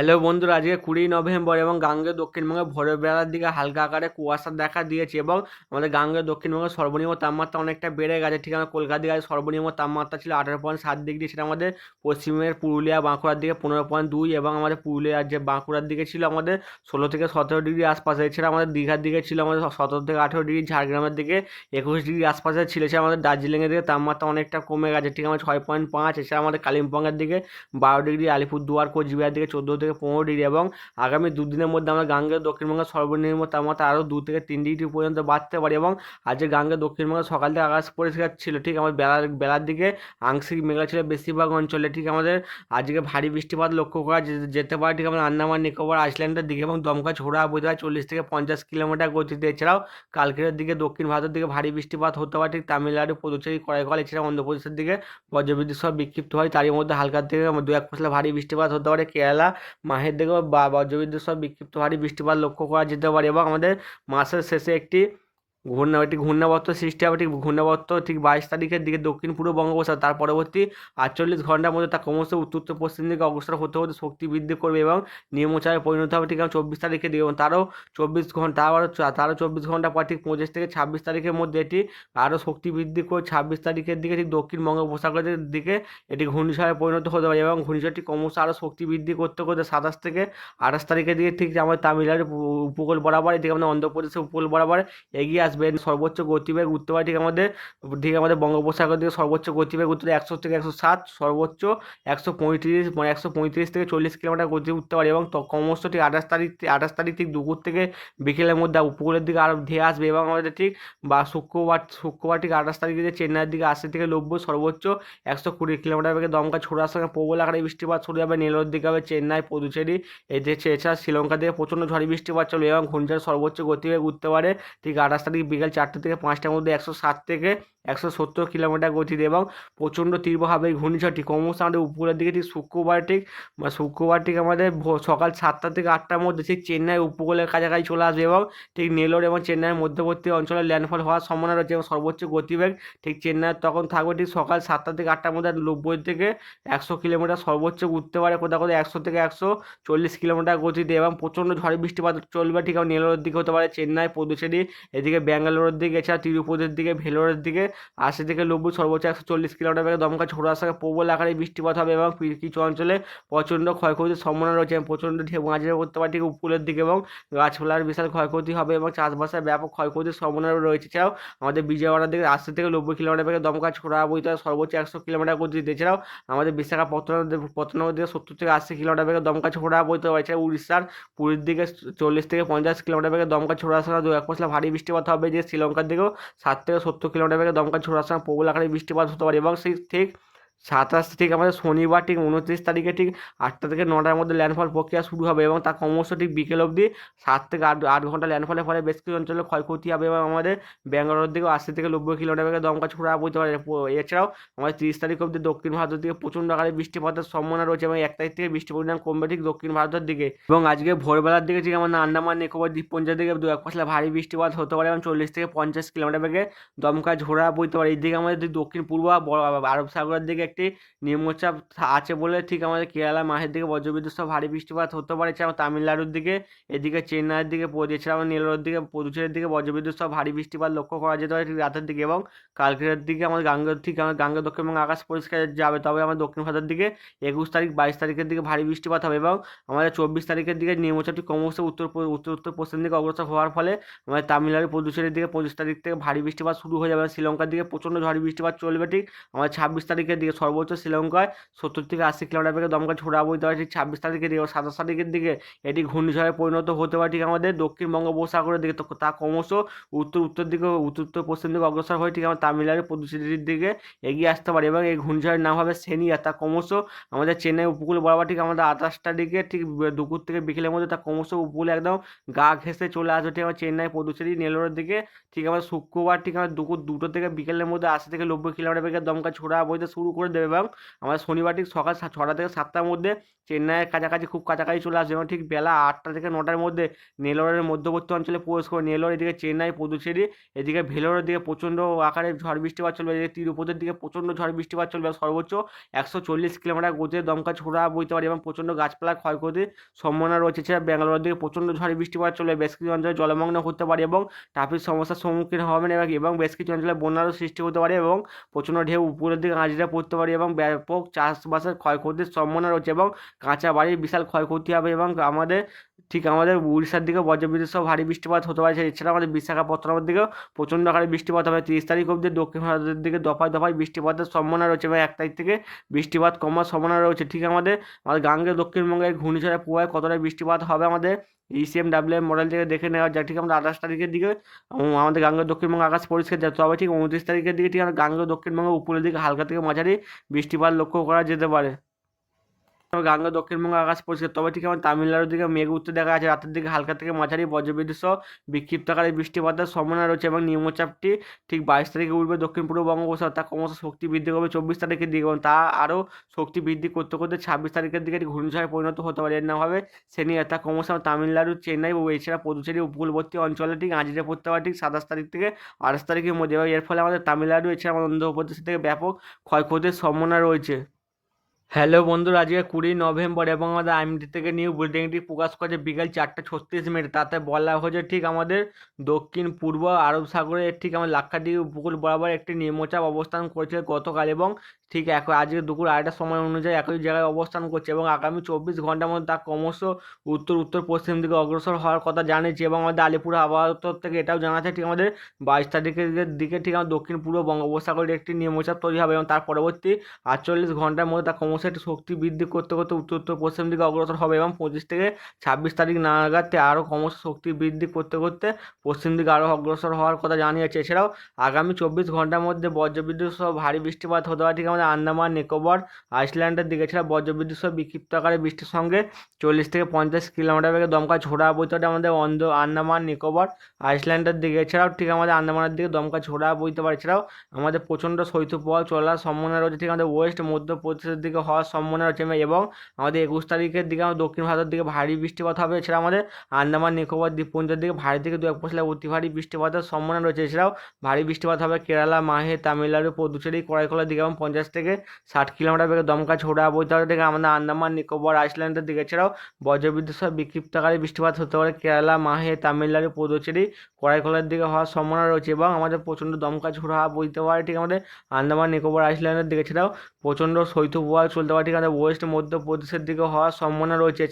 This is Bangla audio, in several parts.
হ্যালো বন্ধুরা, আজকে কুড়ি নভেম্বর এবং গাঙ্গে দক্ষিণবঙ্গে ভোরের বেলার দিকে হালকা আকারে কুয়াশা দেখা দিয়েছে এবং আমাদের গাঙ্গে দক্ষিণবঙ্গের সর্বনিম্ন তাপমাত্রা অনেকটা বেড়ে গেছে। ঠিক আছে কলকাতা দিকে সর্বনিম্ন তাপমাত্রা ছিল আঠারো পয়েন্ট সাত ডিগ্রি, সেটা আমাদের পশ্চিমের পুরুলিয়া, বাঁকুড়ার দিকে পনেরো পয়েন্ট দুই এবং আমাদের পুরুলিয়ার যে বাঁকুড়ার দিকে ছিল আমাদের ষোলো থেকে সতেরো ডিগ্রি আশপাশে, এছাড়া আমাদের দীঘার দিকে ছিল আমাদের সতেরো থেকে আঠেরো ডিগ্রি, ঝাড়গ্রামের দিকে একুশ ডিগ্রি আশপাশে ছিল সে আমাদের দার্জিলিংয়ের দিকে তাপমাত্রা অনেকটা কমে গেছে। ঠিক আছে, ছয় পয়েন্ট পাঁচ, এছাড়া আমাদের কালিম্পংয়ের দিকে বারো ডিগ্রি, আলিপুরদুয়ার, কোচবিহার দিকে চোদ্দ থেকে পনেরো ডিগ্রি এবং আগামী দুদিনের মধ্যে আমরা গাঙ্গেয় দক্ষিণবঙ্গের সর্বনিম্ন তাপমাত্রা আরও দু থেকে তিন ডিগ্রি পর্যন্ত বাড়তে পারে এবং আজকে গাঙ্গে দক্ষিণবঙ্গে সকাল থেকে আকাশ পরিষ্কার ছিল। ঠিক আমাদের বেলার বেলার দিকে আংশিক মেঘলা ছিল বেশিরভাগ অঞ্চলে। ঠিক আমাদের আজকে ভারী বৃষ্টিপাত লক্ষ্য করা যেতে পারে ঠিক আমাদের আন্দামান, নিকোবর, আইসল্যান্ডের দিকে এবং দমকা ছোড়া বোঝা চল্লিশ থেকে পঞ্চাশ কিলোমিটার গতিতে। এছাড়াও কালকের দিকে দক্ষিণ ভারতের দিকে ভারী বৃষ্টিপাত হতে পারে ঠিক তামিলনাড়ু, পুদুচেরি করাইকল এছাড়া অন্ধ্রপ্রদেশের দিকে বজ্রবিদ্যুৎ সহ বিক্ষিপ্ত হয়। তারই মধ্যে হালকা থেকে দু এক পশলা ভারী বৃষ্টিপাত হতে পারে। কেরালা মাহের দিকে বা বজ্রবিদ্যুৎ সহ বিক্ষিপ্ত ভারী বৃষ্টিপাত লক্ষ্য করা যেতে পারে এবং আমাদের মাসের শেষে একটি ঘূর্ণা একটি ঘূর্ণাবর্ত সৃষ্টি হবে, ঠিক ঘূর্ণাবর্ত ঠিক বাইশ তারিখের দিকে দক্ষিণ পূর্ব বঙ্গোপসাগর, তার পরবর্তী আটচল্লিশ ঘণ্টার মধ্যে তা ক্রমশ উত্তর পশ্চিম দিকে অগ্রসর হতে হতে শক্তি বৃদ্ধি করবে এবং নিম্নচাপে পরিণত হবে, ঠিক চব্বিশ তারিখের দিকে এবং তারও চব্বিশ ঘণ্টা আবারও চ- তারও চব্বিশ ঘণ্টা পর ঠিক পঁচিশ থেকে ছাব্বিশ তারিখের মধ্যে এটি আরও শক্তি বৃদ্ধি করে ছাব্বিশ তারিখের দিকে ঠিক দক্ষিণ বঙ্গোপসাগরের দিকে এটি ঘূর্ণিঝড়ে পরিণত হতে পারে এবং ঘূর্ণিঝড়টি ক্রমশ আরও শক্তি বৃদ্ধি করতে করতে সাতাশ থেকে আঠাশ তারিখের দিকে ঠিক আমাদের তামিলনাড়ু উপকূল বরাবর এদিকে আমাদের অন্ধ্রপ্রদেশের উপকূল বরাবর এগিয়ে আসবে, সর্বোচ্চ গতিবেগ উঠতে পারে ঠিক আমাদের ঠিক আমাদের বঙ্গোপসাগর দিকে সর্বোচ্চ গতিবেগ উঠতে একশো থেকে একশো সাত, সর্বোচ্চ একশো পঁয়ত্রিশ মানে একশো পঁয়ত্রিশ থেকে চল্লিশ কিলোমিটার গতি উঠতে পারে এবং ক্রমশ ঠিক আঠাশ তারিখ আঠাশ তারিখ ঠিক দুপুর থেকে বিকেলের মধ্যে উপকূলের দিকে আরও ধেয়ে আসবে এবং আমাদের ঠিক বা শুক্রবার শুক্রবার ঠিক আঠাশ তারিখে যে চেন্নাইয়ের দিকে আশি থেকে নব্বই, সর্বোচ্চ একশো কুড়ি কিলোমিটার বেগে দমকা ছোড়ার সঙ্গে প্রবল আকারে বৃষ্টিপাত শুরু হবে, নেলোর দিকে হবে চেন্নাই, পুদুচেরি এই যে এছাড়া শ্রীলঙ্কা থেকে প্রচণ্ড ঝড়ি বৃষ্টিপাত চলবে এবং ঘূর্ণিঝড় সর্বোচ্চ গতিবেগ উঠতে পারে ঠিক আঠাশ তারিখ বিকেল চারটে থেকে পাঁচটার মধ্যে একশো ষাট থেকে একশো সত্তর কিলোমিটার গতিতে এবং প্রচণ্ড তীব্রভাবে ঘূর্ণিঝড়টি ক্রমশ আমাদের উপকূলের দিকে ঠিক শুক্রবার ঠিক, বা শুক্রবার ঠিক আমাদের সকাল সাতটা থেকে আটটার মধ্যে ঠিক চেন্নাই উপকূলের কাছাকাছি চলে আসবে এবং ঠিক নেলোর এবং চেন্নাইয়ের মধ্যবর্তী অঞ্চলে ল্যান্ডফল হওয়ার সম্ভাবনা রয়েছে এবং সর্বোচ্চ গতিবেগ ঠিক চেন্নাই তখন থাকবে ঠিক সকাল সাতটা থেকে আটটার মধ্যে নব্বই থেকে একশো কিলোমিটার সর্বোচ্চ উঠতে পারে কোথাও কোথাও একশো থেকে একশো চল্লিশ কিলোমিটার গতিতে এবং প্রচণ্ড ঝড় বৃষ্টিপাত চলবে ঠিক নেলোরের দিকে হতে পারে চেন্নাই, পুদুচেরি, এদিকে ব্যাঙ্গালোরের দিকে, এছাড়া তিরুপতির দিকে, ভেলোরের দিকে আশি থেকে নব্বই সর্বোচ্চ একশো চল্লিশ কিলোমিটার বেগে দমকা ছোড়ো আসার প্রবল আকারে বৃষ্টিপাত হবে এবং কিছু অঞ্চলে প্রচণ্ড ক্ষয়ক্ষতির সম্ভাবনা রয়েছে প্রচণ্ড ঢেউ মাঝে করতে পারে ঠিক উপকূলের দিকে এবং গাছপালার বিশাল ক্ষয়ক্ষতি হবে এবং চাষবাসের ব্যাপক ক্ষয়ক্ষতির সম্ভাবনা রয়েছে। এছাড়াও আমাদের বিজয়ওয়াড়ার দিকে আশি থেকে নব্বই কিলোমিটার বেগে দমকা ছোড়া বইতে সর্বোচ্চ একশো কিলোমিটার গতিতে এছাড়াও আমাদের বিশাখাপত্তনম পত্তনগর দিকে সত্তর থেকে আশি কিলোমিটার বেগে দমকা ছোড়া বইতে হয় এছাড়া উড়িষ্যার পুরীর দিকে চল্লিশ থেকে পঞ্চাশ কিলোমিটার বেগে দমকা ছোড়া আসা দু এক পশলা ভারী বৃষ্টিপাত হবে। যে শ্রীলঙ্কার দিকেও ষাট থেকে সত্তর কিলোমিটার বেগে দমকা ঝোড়ার সঙ্গে প্রবল আকারে বৃষ্টিপাত হতে পারে এবং সেই ঠিক সাতাশ ঠিক আমাদের শনিবার ঠিক উনত্রিশ তারিখে ঠিক আটটা থেকে নটার মধ্যে ল্যান্ডফল প্রক্রিয়া শুরু হবে এবং তা ক্রমশ ঠিক বিকেল অবধি সাত থেকে আট আট ঘণ্টা ল্যান্ডফলের ফলে বেশ কিছু অঞ্চলে ক্ষয়ক্ষতি হবে এবং আমাদের ব্যাঙ্গালোর দিকেও আশি থেকে নব্বই কিলোমিটার বেগে দমকা ছোড়া পড়তে পারে। এছাড়াও আমাদের তিরিশ তারিখ অবধি দক্ষিণ ভারতের দিকে প্রচণ্ড আকারে বৃষ্টিপাতের সম্ভাবনা রয়েছে এবং এক তারিখ থেকে বৃষ্টি পরিমাণ কমবে ঠিক দক্ষিণ ভারতের দিকে এবং আজকে ভোরবেলার দিকে ঠিক আমাদের আন্দামান নিকোবর, দ্বীপপুঞ্জের দিকে দু এক পশলা ভারী বৃষ্টিপাত হতে পারে এবং চল্লিশ থেকে পঞ্চাশ কিলোমিটার বেগে দমকা ঝোড়া পড়তে পারে। এইদিকে আমাদের দক্ষিণ পূর্ব আরব সাগরের দিকে একটি নিম্নচাপ আছে বলে ঠিক আমাদের কেরালা মাহের দিকে বজ্রবিদ্যুৎ সহ ভারী বৃষ্টিপাত হতে পারে। এছাড়াও তামিলনাড়ুর দিকে, এদিকে চেন্নাইয়ের দিকে এছাড়াও নেলোর দিকে, পুদুচেরির দিকে বজ্রবিদ্যুৎ সহ ভারী বৃষ্টিপাত লক্ষ্য করা যেতে পারে ঠিক রাতের দিকে এবং কালকের দিকে আমাদের গাঙ্গের ঠিক আমাদের গাঙ্গের দক্ষিণ এবং আকাশ পরিষ্কার যাবে। তবে আমাদের দক্ষিণ ভারতের দিকে একুশ তারিখ, বাইশ তারিখের দিকে ভারী বৃষ্টিপাত হবে এবং আমাদের চব্বিশ তারিখের দিকে নিম্নচাপটি ক্রমশ উত্তর উত্তর উত্তর পশ্চিম দিকে অগ্রসর হওয়ার ফলে আমাদের তামিলনাড়ু, পুদুচেরির দিকে পঁচিশ তারিখ থেকে ভারী বৃষ্টিপাত শুরু হয়ে যাবে শ্রীলঙ্কার দিকে প্রচণ্ড ঝড়ি বৃষ্টিপাত চলবে ঠিক আমাদের ছাব্বিশ তারিখের দিকে। সর্বোচ্চ শ্রীলঙ্কায় সত্তর থেকে আশি কিলোমিটার বেগে দমকা ছোড়া বইতে পারে, ঠিক ছাব্বিশ তারিখের দিকে সাতাশ তারিখের দিকে এটি ঘূর্ণিঝড়ে পরিণত হতে পারে, ঠিক আমাদের দক্ষিণ বঙ্গোপসাগরের দিকে। তা ক্রমশ উত্তর উত্তর দিকে উত্তর উত্তর, পশ্চিম দিকে অগ্রসর হয়ে ঠিক আমাদের তামিলনাড়ু পুদুচেরির দিকে এগিয়ে আসতে পারে এবং এই ঘূর্ণিঝড়ের নাম হবে সেনি আর তা ক্রমশ আমাদের চেন্নাই উপকূল বরাবর ঠিক আমাদের আঠাশটার দিকে ঠিক দুপুর থেকে বিকেলের মধ্যে তা ক্রমশ উপকূলে একদম গা ঘেঁষে চলে আসবে, ঠিক আমার চেন্নাই পুদুচেরি নেলোরের দিকে ঠিক আমাদের শুক্রবার ঠিক আমার দুপুর দুটো থেকে বিকেলের মধ্যে আশি থেকে নব্বই কিলোমিটার বেগে দমকা ছোড়া বইতে শুরু করে দেবে এবং আমাদের শনিবার ঠিক সকাল ছটা থেকে সাতটার মধ্যে চেন্নাইয়ের কাছাকাছি খুব কাছাকাছি চলে আসবে এবং ঠিক বেলা আটটা থেকে নটার মধ্যে নেলোরের মধ্যবর্তী অঞ্চলে প্রবেশ করে নেলোর এদিকে চেন্নাই, পুদুচেরি, এদিকে ভেলোরের দিকে প্রচণ্ড আকারে ঝড় বৃষ্টিপাত চলবে। এদিকে তিরুপতির দিকে প্রচণ্ড ঝড় বৃষ্টিপাত চলবে। সর্বোচ্চ একশো চল্লিশ কিলোমিটার গতিতে দমকা ছোড়া বইতে পারে এবং প্রচণ্ড গাছপালা ক্ষয়ক্ষতির সম্ভাবনা রয়েছে। এছাড়া ব্যাঙ্গালোরের দিকে প্রচণ্ড ঝড় বৃষ্টিপাত চলবে। বেশ কিছু অঞ্চলে জলমগ্ন হতে পারে এবং ট্রাফিক সমস্যার সম্মুখীন হবেন এবং বেশ কিছু অঞ্চলে বন্যারও সৃষ্টি হতে পারে এবং প্রচণ্ড ঢেউ। উপরের দিকে আঁচড়ে পড়তে পারে এবং ব্যাপক চাষবাসের ক্ষয়ক্ষতির সম্ভাবনা রয়েছে এবং কাঁচা বাড়ির বিশাল ক্ষয়ক্ষতি হবে এবং আমাদের ঠিক আমাদের উড়িষ্যার দিকে বজ্রবিদ্যুৎ সহ ভারী বৃষ্টিপাত হতে পারে। এছাড়া আমাদের বিশাখাপত্তনমের দিকেও প্রচণ্ড আকারে বৃষ্টিপাত হবে। তিরিশ তারিখ অবধি দক্ষিণ ভারতের দিকে দফায় দফায় বৃষ্টিপাতের সম্ভাবনা রয়েছে এবং এক তারিখ থেকে বৃষ্টিপাত কমার সম্ভাবনা রয়েছে। ঠিক আমাদের আমাদের গাঙ্গে দক্ষিণবঙ্গের ঘূর্ণিঝড়ের প্রভাবে কতটা বৃষ্টিপাত হবে আমাদের ইসিএম ডাব্লিউ মডেল থেকে দেখে নেওয়া যায়। ঠিক আমাদের আঠাশ তারিখের দিকে আমাদের গাঙ্গেয় দক্ষিণবঙ্গ আকাশ পরিষ্কার যায় তবে ঠিক উনত্রিশ তারিখের দিকে ঠিক আমাদের গাঙ্গেয় দক্ষিণবঙ্গ উপরের দিকে হালকা থেকে মাঝারি বৃষ্টিপাত লক্ষ্য করা যেতে পারে। গাঙ্গা দক্ষিণবঙ্গ আকাশ পরিষ্কার। তবে ঠিক আমার তামিলনাড়ুর দিকে মেঘ উঠতে দেখা যাচ্ছে। রাতের দিকে হালকা থেকে মাঝারি বজ্রবিদ্যুৎ সহ বিক্ষিপ্ত আকারে বৃষ্টিপাতের সম্ভাবনা রয়েছে এবং নিম্নচাপটি ঠিক বাইশ তারিখে উঠবে দক্ষিণ পূর্ব বঙ্গোপসাগর। তা ক্রমশ শক্তি বৃদ্ধি করবে চব্বিশ তারিখের দিকে এবং তা আরও শক্তি বৃদ্ধি করতে করতে ছাব্বিশ তারিখের দিকে ঘূর্ণিঝড়ে পরিণত হতে পারে। এর নাম হবে সেনিয়া তা ক্রমশ তামিলনাড়ু, চেন্নাই ও এছাড়া পুদুচেরি উপকূলবর্তী অঞ্চলে ঠিক আঁচড়ে পড়তে পারে। ঠিক সাতাশ তারিখ থেকে আঠাশ তারিখের মধ্যে এবং এর ফলে আমাদের তামিলনাড়ু, এছাড়া আমাদের অন্ধ্রপ্রদেশ থেকে ব্যাপক ক্ষয়ক্ষতির সম্ভাবনা রয়েছে। হ্যালো বন্ধুরা, আজকে কুড়ি নভেম্বর এবং আমাদের আইএমডি থেকে নিউ বুলেটিনটি প্রকাশ করেছে বিকেল চারটে ছত্রিশ মিনিট। তাতে বলা হয়েছে ঠিক আমাদের দক্ষিণ, পূর্ব, আরব সাগরে ঠিক আমাদের লাক্ষাদ্বীপ উপকূল বরাবর একটি নিম্নচাপ অবস্থান করেছে গতকাল এবং ঠিক এক, আজকে দুপুর আড়াইটার সময় অনুযায়ী একই জায়গায় অবস্থান করছে এবং আগামী চব্বিশ ঘণ্টার মধ্যে তা ক্রমশ উত্তর উত্তর, পশ্চিম দিকে অগ্রসর হওয়ার কথা জানিয়েছে এবং আমাদের আলিপুর আবহাওয়া থেকে এটাও জানা আছে ঠিক আমাদের বাইশ তারিখের দিকে ঠিক আমাদের দক্ষিণ, পূর্ব বঙ্গোপসাগরে একটি নিম্নচাপ তৈরি হবে এবং তার পরবর্তী আটচল্লিশ ঘণ্টার মধ্যে তা ক্রমশ একটু শক্তি বৃদ্ধি করতে করতে উত্তর উত্তর পশ্চিম দিকে অগ্রসর হবে এবং পঁচিশ থেকে ছাব্বিশ তারিখ নাগাদ আরও ক্রমশ শক্তি বৃদ্ধি করতে করতে পশ্চিম দিকে আরও অগ্রসর হওয়ার কথা জানিয়েছে। এছাড়াও আগামী চব্বিশ ঘণ্টার মধ্যে বজ্রবিদ্যুৎ সহ ভারী বৃষ্টিপাত হতে পারে। ঠিক আমাদের আন্দামান, নিকোবর, আইসল্যান্ডের দিকে। এছাড়া বজ্রবিদ্যুৎ সহ বিক্ষিপ্ত আকারে বৃষ্টির সঙ্গে চল্লিশ থেকে পঞ্চাশ কিলোমিটার বেগে দমকা ঝোড়া বইতে আমাদের অন্ধ আন্দামান, নিকোবর, আইসল্যান্ডের দিকে। এছাড়াও ঠিক আমাদের আন্দামানের দিকে দমকা ঝোড়া বইতে পারে। এছাড়াও আমাদের প্রচণ্ড শৈত্যপ্রবাহ চলার সম্ভাবনা রয়েছে। ঠিক আমাদের ওয়েস্ট, মধ্যপ্রদেশের দিকে হওয়ার সম্ভাবনা রয়েছে এবং আমাদের একুশ তারিখের দিকে আমাদের দক্ষিণ ভারতের দিকে ভারী বৃষ্টিপাত হবে। এছাড়া আমাদের আন্দামান, নিকোবর, দ্বীপপুঞ্জের দিকে ভারী থেকে দু এক পশলা অতি ভারী বৃষ্টিপাতের সম্ভাবনা রয়েছে। এছাড়াও ভারী বৃষ্টিপাত হবে কেরালা, মাহে, তামিলনাড়ু, পদুচেরি কড়াইকলার দিকে এবং পঞ্চাশ থেকে ষাট কিলোমিটার বেগে দমকা, ছোড়া হবে থেকে আমাদের আন্দামান, নিকোবর, আইসল্যান্ডের দিকে। এছাড়াও বজ্রবিদ্যুৎ সহ বিক্ষিপ্তকারী বৃষ্টিপাত হতে পারে কেরালা, মাহে, তামিলনাড়ু, পদুচেরি, কড়াইকলার দিকে হওয়ার সম্ভাবনা রয়েছে এবং আমাদের প্রচণ্ড দমকা ঝোড়া বইতে পারে ঠিক আমাদের আন্দামান, নিকোবর, আইসল্যান্ডের দিকে। এছাড়াও প্রচণ্ড শৈত্যপ্রবাহ চলতে পারে। ঠিক আমাদের ওয়েস্ট মধ্যপ্রদেশের দিকে হওয়ার সম্ভাবনা রয়েছে।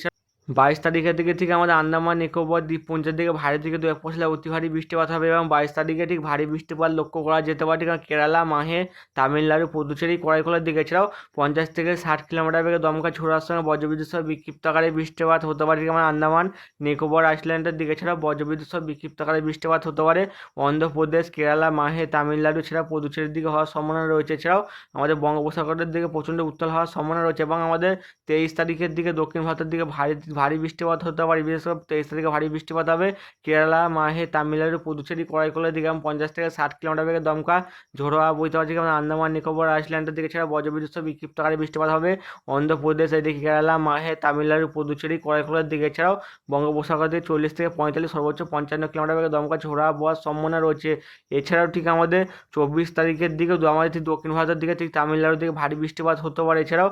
বাইশ তারিখের দিকে ঠিক আমাদের আন্দামান, নিকোবর, দ্বীপপুঞ্জের দিকে ভারী দিকে দু এক পশলা অতি ভারী বৃষ্টিপাত হবে এবং বাইশ তারিখে ঠিক ভারী বৃষ্টিপাত লক্ষ্য করা যেতে পারে। ঠিক কেরালা, মাহে, তামিলনাড়ু, পুদুচেরি কড়াইকলার দিকে। এছাড়াও পঞ্চাশ থেকে ষাট কিলোমিটার বেগে দমকা ছোড়ার সঙ্গে বজ্রবিদ্যুৎ সহ বিক্ষিপ্ত আকারে বৃষ্টিপাত হতে পারে। ঠিক আমার আন্দামান, নিকোবর, আইসল্যান্ডের দিকে। এছাড়াও বজ্রবিদ্যুৎ সহ বিক্ষিপ্ত আকারে বৃষ্টিপাত হতে পারে। অন্ধ্রপ্রদেশ, কেরালা, মাহে, তামিলনাড়ু এছাড়া পুদুচেরির দিকে হওয়ার সম্ভাবনা রয়েছে। এছাড়াও আমাদের বঙ্গোপসাগরের দিকে প্রচণ্ড উত্তাল হওয়ার সম্ভাবনা রয়েছে এবং আমাদের তেইশ তারিখের দিকে দক্ষিণ ভারতের দিকে ভারী ভারী বৃষ্টিপাত হতে পারে। বিশেষ করে তেইশ তারিখে ভারী বৃষ্টিপাত হবে। কেরালা, মাহে, তামিলনাড়ু, পুদুচেরি কড়াইকলের দিকে এবং পঞ্চাশ থেকে ষাট কিলোমিটার বেগে দমকা। ঝোড়ো হাওয়া, বইতে পারছে যেমন আন্দামান, নিকোবর, আইসল্যান্ডের দিকে ছাড়া বজ্রবিদ্যুৎ বিক্ষিপ্তকারী বৃষ্টিপাত হবে। অন্ধ্রপ্রদেশ এদিকে কেরালা, মাহে, তামিলনাড়ু, পুদুচেরি, কড়াইকলের দিকে এছাড়াও বঙ্গোপসাগর থেকে চল্লিশ থেকে পঁয়তাল্লিশ, সর্বোচ্চ পঞ্চান্ন কিলোমিটার বেগে দমকা ঝোড়ো হাওয়ার সম্ভাবনা রয়েছে। এছাড়াও ঠিক আমাদের চব্বিশ তারিখের দিকে আমাদের ঠিক দক্ষিণ ভারতের দিকে ঠিক তামিলনাড়ুর দিকে ভারী বৃষ্টিপাত হতে পারে। এছাড়াও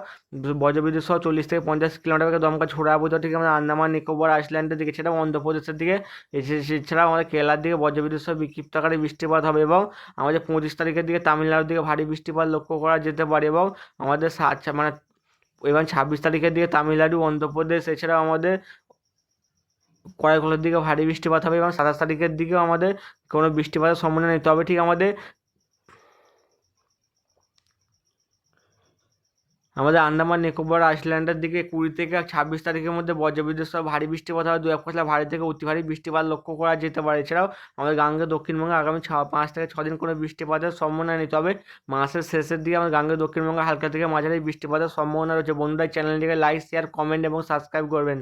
বজ্রবিদ্যুৎ সহ চল্লিশ থেকে পঞ্চাশ কিলোমিটার বেগে দমকা ঝোড়ো হাওয়া ঠিক আমাদের আন্দামান, নিকোবর, আইসল্যান্ডের দিকে এছাড়াও অন্ধ্রপ্রদেশের দিকে এছে- এছাড়াও আমাদের কেরালার দিকে বজ্রবিদ্যুৎ সহ বিক্ষিপ্ত আকারে বৃষ্টিপাত হবে এবং আমাদের পঁচিশ তারিখের দিকে তামিলনাড়ুর দিকে ভারী বৃষ্টিপাত লক্ষ্য করা যেতে পারে এবং আমাদের সাত মানে এবং ছাব্বিশ তারিখের দিকে তামিলনাড়ু, অন্ধ্রপ্রদেশ এছাড়াও আমাদের করাইকলের দিকে ভারী বৃষ্টিপাত হবে এবং সাতাশ তারিখের দিকেও আমাদের কোনো বৃষ্টিপাতের সম্ভাবনা নেই। তবে ঠিক আমাদের আমাদের আন্দামান, নিকোবর, আইসল্যান্ডের দিকে কুড়ি থেকে ছাব্বিশ তারিখের মধ্যে বজ্রবিদ্যুৎ সহ ভারী বৃষ্টিপাত হবে দু এক পশলা ভারী থেকে অতি ভারী বৃষ্টিপাত লক্ষ্য করা যেতে পারে। এছাড়াও আমাদের গাঙ্গে দক্ষিণবঙ্গে আগামী ছ, পাঁচ থেকে ছদিন দিন কোনো বৃষ্টিপাতের সম্ভাবনা নেই। তবে মাসের শেষের দিকে আমাদের গাঙ্গে দক্ষিণবঙ্গে হালকা থেকে মাঝারি বৃষ্টিপাতের সম্ভাবনা রয়েছে। বন্ধুরা চ্যানেলটিকে লাইক শেয়ার কমেন্ট এবং সাবস্ক্রাইব করবেন।